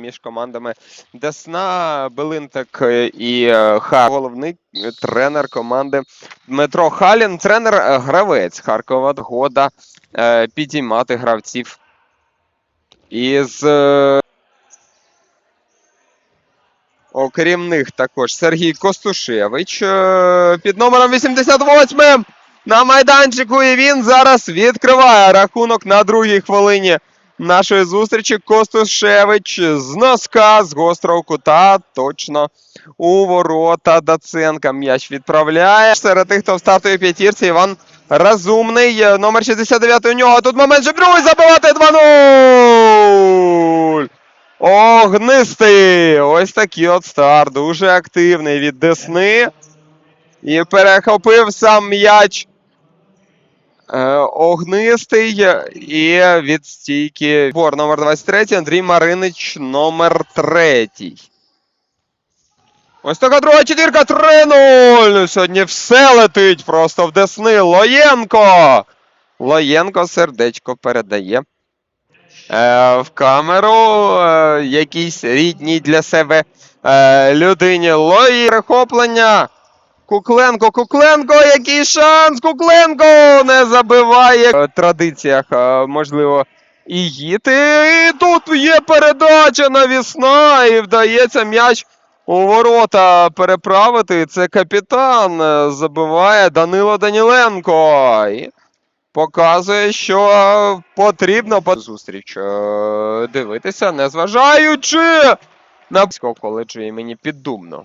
між командами Десна, Белинтек е, і е, Ха. Головний е, тренер команди Дмитро Халін, тренер е, гравець Харкова. Года підіймати гравців із. Окрім них також Сергій Костушевич під номером 88 на майданчику. І він зараз відкриває рахунок на другій хвилині нашої зустрічі. Костушевич з носка, з гострого кута, точно у ворота Даценка. М'яч відправляє. Серед тих, хто в стартовій п'ятірці, Іван Разумний. е, Номер 69 у нього. Тут момент, щоб другий забивати 2-0. Огнистий! Ось такий от старт. Дуже активний від Десни. І перехопив сам м'яч. Е, огнистий і від стійки. Бор номер 23, Андрій Маринич номер 3. Ось така друга четвірка 3-0. Сьогодні все летить просто в Десни. Лоєнко. Лоєнко сердечко передає. Е, в камеру е, якійсь рідній для себе е, людині. Лої перехоплення. Кукленко, Кукленко, який шанс! Кукленко не забиває. В традиціях, е, можливо, і гіти. І тут є передача навісна, і вдається м'яч у ворота переправити. Це капітан. е, Забиває Данило Даніленко. І показує, що потрібно по зустріч е, дивитися, незважаючи на Пського коледжу імені Піддубного.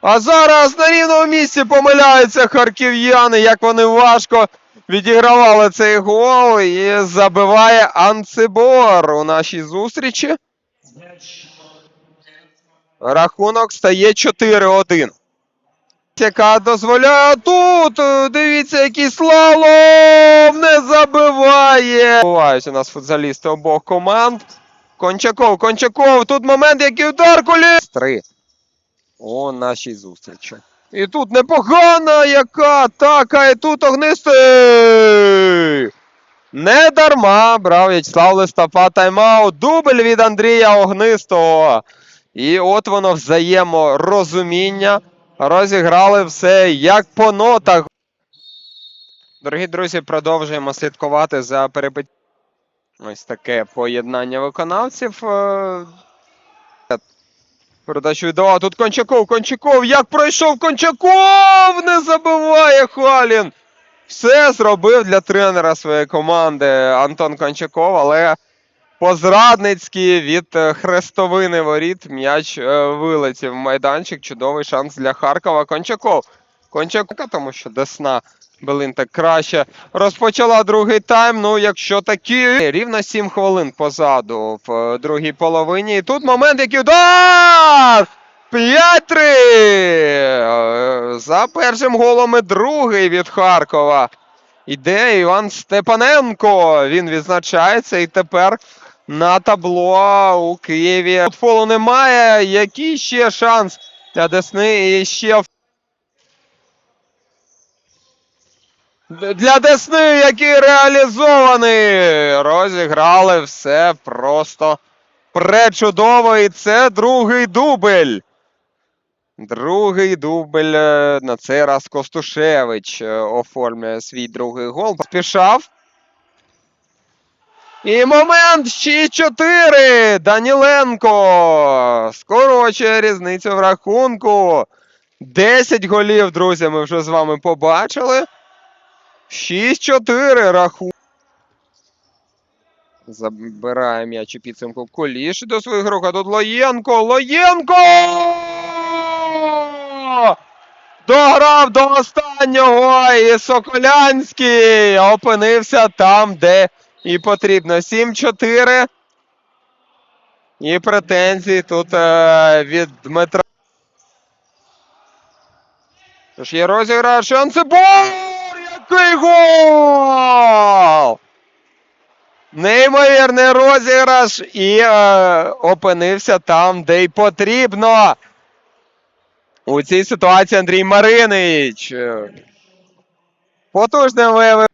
А зараз на рівному місці помиляються харків'яни, як вони важко відігравали цей гол і забиває Анцибор у нашій зустрічі. Рахунок стає 4-1. Яка дозволяє тут. Дивіться, який слалом не забиває. Бувають у нас футзалісти обох команд. Кончаков, Кончаков. Тут момент, який удар коліс. Три. У нашій зустрічі. І тут непогана яка атака, і тут огнистий. Не дарма брав В'ячеслав Листопа тайм-аут. Дубль від Андрія Огнистого. І от воно взаєморозуміння. Розіграли все як по нотах. Дорогі друзі, продовжуємо слідкувати за перебиттям. Ось таке поєднання виконавців. Передачу віддавав. Тут Кончаков, Кончаков. Як пройшов Кончаков? Не забиває Халін. Все зробив для тренера своєї команди Антон Кончаков, але по-зрадницьки від е, хрестовини воріт м'яч е, вилетів в майданчик. Чудовий шанс для Харкова. Кончаков. Кончаков, тому що Десна Белинта краще розпочала другий тайм. Ну, якщо такі рівно 7 хвилин позаду в е, другій половині. І тут момент, який удар! 5-3! Е, За першим голом і другий від Харкова. Іде Іван Степаненко. Він відзначається і тепер на табло у Києві. Футболу немає. Який ще шанс для Десни і ще в Д- Для Десни, який реалізований. Розіграли все просто пречудово. І це другий дубль. Другий дубль. е, На цей раз Костушевич е, оформлює свій другий гол. Спішав. І момент 6-4. Даніленко. Скорочує різницю в рахунку. 10 голів, друзі, ми вже з вами побачили. 6-4 рахунок. Забирає м'яч у підсумку Куліш до своїх рук. А тут Лоєнко. Лоєнко! Дограв до останнього. І Соколянський опинився там, де і потрібно. 7-4. І претензії тут е, від Дмитра. Тож є розіграш. Анцебор! Який гол! Неймовірний розіграш і е, опинився там, де й потрібно. У цій ситуації Андрій Маринич. е, Потужним виявив